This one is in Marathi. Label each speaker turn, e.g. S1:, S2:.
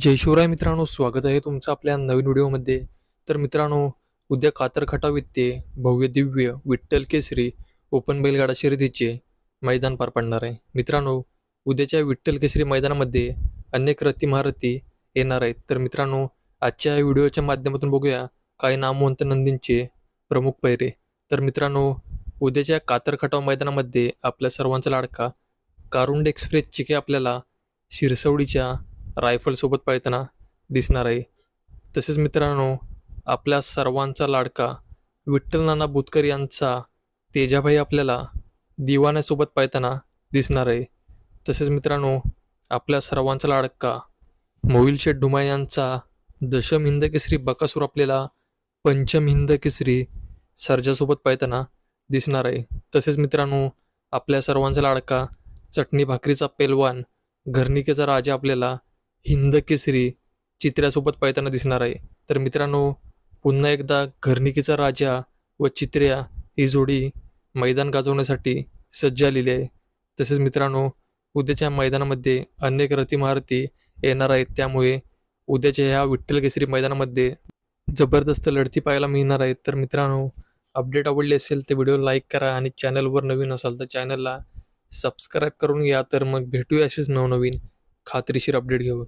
S1: जय शिवराय मित्रांनो स्वागत आहे तुमचं आपल्या नवीन व्हिडिओमध्ये. तर मित्रांनो उद्या कातरखटा वित्ते भव्य दिव्य विठ्ठल केसरी ओपन बैलगाडा शर्यतीचे मैदान पार पडणार आहे. मित्रांनो उद्याच्या विठ्ठल केसरी मैदानामध्ये अनेक रथी महारथी येणार आहेत. तर मित्रांनो आजच्या या व्हिडिओच्या माध्यमातून बघूया काही नामवंत नंदींचे प्रमुख पैरे. तर मित्रांनो उद्याच्या कातरखटाव मैदानामध्ये आपल्या सर्वांचा लाडका कारुंड एक्सप्रेसची चिके आपल्याला शिरसवडीच्या रायफलसोबत पळताना दिसणार आहे. तसेच मित्रांनो आपल्या सर्वांचा लाडका विठ्ठल नाना बुतकर यांचा तेजाभाई आपल्याला दिवाण्यासोबत पळताना दिसणार आहे. तसेच मित्रांनो आपल्या सर्वांचा लाडका मोहिलशेठ डुमा यांचा दशम हिंद केसरी बकासूर आपल्याला पंचम हिंद केसरी सर्जासोबत पळताना दिसणार आहे. तसेच मित्रांनो आपल्या सर्वांचा लाडका चटणी भाकरीचा पेलवान घरनिकेचा राजा आपल्याला हिंद केसरी चित्र्यासोबत पळताना दिसणार आहे. तर मित्रांनो पुन्हा एकदा घरनिकीचा राजा व चित्र्या ही जोडी मैदान गाजवण्यासाठी सज्ज आलेली आहे. तसेच मित्रांनो उद्याच्या मैदानामध्ये अनेक रथी महारथी येणार आहेत. त्यामुळे उद्याच्या ह्या विठ्ठल केसरी मैदानामध्ये जबरदस्त लढती पाहायला मिळणार आहेत. तर मित्रांनो अपडेट आवडली असेल तर व्हिडिओ लाईक करा आणि चॅनलवर नवीन असाल तर चॅनलला सबस्क्राईब करून घ्या. तर मग भेटूया असेच नवनवीन खात्रीशीर अपडेट घेऊ